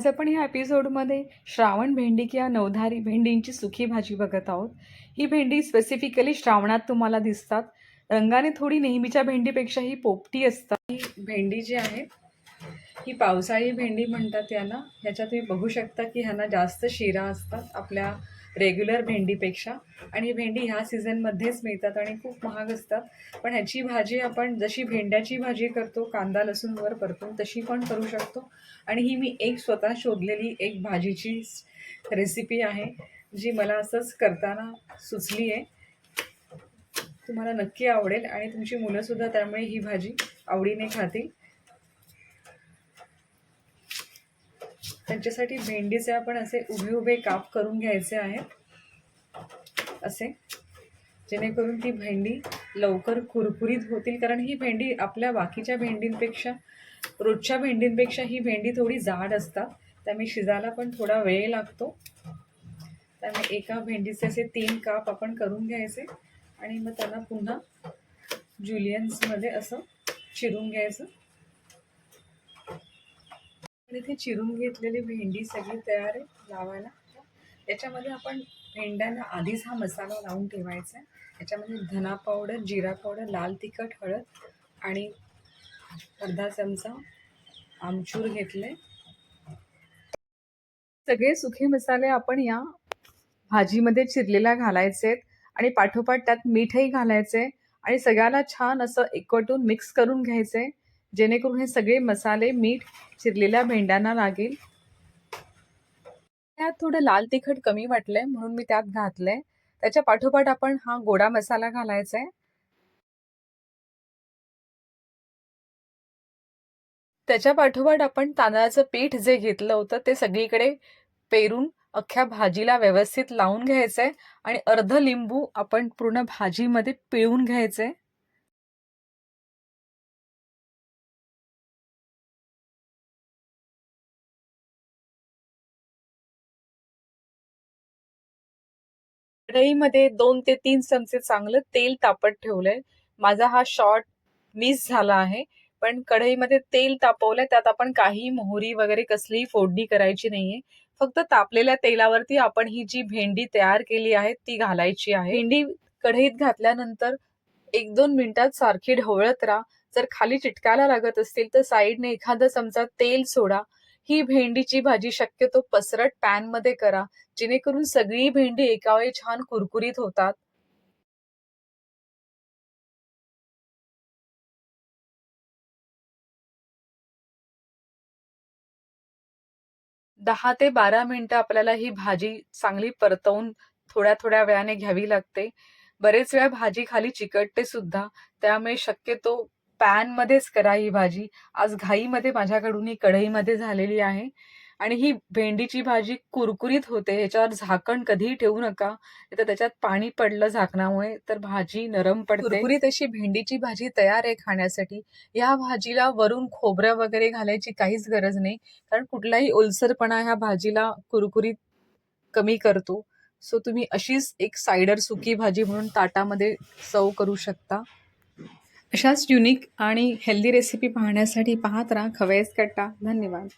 आज आपण ह्या एपिसोडमध्ये श्रावण भेंडी किंवा नवधारी भेंडींची सुखी भाजी बघत आहोत. ही भेंडी स्पेसिफिकली श्रावणात तुम्हाला दिसतात. रंगाने थोडी नेहमीच्या भेंडीपेक्षा ही पोपटी असतात. ही भेंडी जी आहे ही पावसाळी भेंडी म्हणतात याला. ह्याच्यात तुम्ही बघू शकता की ह्यांना जास्त शिरा असतात. आपल्या रेग्युलर भेंडीपेक्षा. आणि भेंडी ह्या सीझनमध्येच मिळतात आणि खूप महाग असतात. पण ह्याची भाजी आपण जशी भेंड्याची भाजी करतो कांदा लसूणवर परतून तशी पण करू शकतो. आणि ही मी एक स्वतः शोधलेली एक भाजीची रेसिपी आहे जी मला असंच करताना सुचली आहे तुम्हाला नक्की आवडेल आणि तुमची मुलंसुद्धा त्यामुळे ही भाजी आवडीने खातील. त्यांच्यासाठी भेंडीचे आपण असे उभे उभे काप करून घ्यायचे आहेत. असे. जेणेकरून ती भेंडी लवकर कुरकुरीत होतील. कारण ही भेंडी आपल्या बाकीच्या भेंडींपेक्षा रोजच्या भेंडींपेक्षा ही भेंडी थोडी जाड असतात. त्यामुळे शिजायला पण थोडा वेळ लागतो. त्यामुळे एका भेंडीचे असे तीन काप आपण करून घ्यायचे. आणि मग त्यांना पुन्हा जुलियन्समध्ये असं चिरून घ्यायचं. इथे चिरून घेतलेली भेंडी सगळी तयार आहे लावायला. याच्यामध्ये आपण भेंड्यांना आधीच हा मसाला लावून ठेवायचा आहे. याच्यामध्ये धना पावडर जिरा पावडर लाल तिखट हळद आणि अर्धा चमचा आमचूर घेतले. सगळे सुखे मसाले आपण या भाजीमध्ये चिरलेला घालायचे आहेत आणि पाठोपाठ त्यात मीठही घालायचे आणि सगळ्याला छान असं एकवटून मिक्स करून घ्यायचे जेणेकरून हे सगळे मसाले मीठ चिरलेल्या भेंड्यांना लागेल. त्यात थोडं लाल तिखट कमी वाटलंय म्हणून मी त्यात घातलंय. त्याच्या पाठोपाठ आपण हा गोडा मसाला घालायचा आहे त्याच्या पाठोपाठ आपण तांदळाचं पीठ जे घेतलं होतं ते सगळीकडे पेरून अख्ख्या भाजीला व्यवस्थित लावून घ्यायचंय. आणि अर्ध लिंबू आपण पूर्ण भाजीमध्ये पिळून घ्यायचंय. कढईमध्ये दोन ते तीन चमचे चांगलं तेल तापत ठेवलंय. माझा हा शॉर्ट मिस झाला आहे. पण कढईमध्ये तेल तापवलंय त्यात आपण काही मोहरी वगैरे कसलीही फोडणी करायची नाहीये. फक्त तापलेल्या तेलावरती आपण ही जी भेंडी तयार केली आहे ती घालायची आहे. भेंडी कढईत घातल्यानंतर एक दोन मिनिटात सारखी ढवळत राहा. जर खाली चिटकायला लागत असतील तर साईडने एखादा चमचा तेल सोडा. ही भेंडीची भाजी शक्यतो पसरट पॅनमध्ये करा जेणेकरून सगळी भेंडी एकावेळी छान कुरकुरीत होतात. दहा ते बारा मिनिटं आपल्याला ही भाजी चांगली परतवून थोड्या थोड्या वेळाने घ्यावी लागते. बरेच वेळा भाजी खाली चिकटते सुद्धा त्यामुळे शक्यतो पॅनमध्येच करा ही भाजी. आज घाईमध्ये माझ्याकडून ही कढईमध्ये झालेली आहे. आणि ही भेंडीची भाजी कुरकुरीत होते. ह्याच्यावर झाकण कधीही ठेवू नका. तर त्याच्यात पाणी पडलं झाकणामुळे तर भाजी नरम पडते. कुरकुरीत अशी भेंडीची भाजी तयार आहे खाण्यासाठी. या भाजीला वरून खोबरं वगैरे घालायची काहीच गरज नाही. कारण कुठलाही ओलसरपणा ह्या भाजीला कुरकुरीत कमी करतो. सो तुम्ही अशीच एक सायडर सुकी भाजी म्हणून ताटामध्ये सव करू शकता. अशाच युनिक आणि हेल्दी रेसिपी पाहण्यासाठी पाहत राहा खवयस कट्टा. धन्यवाद.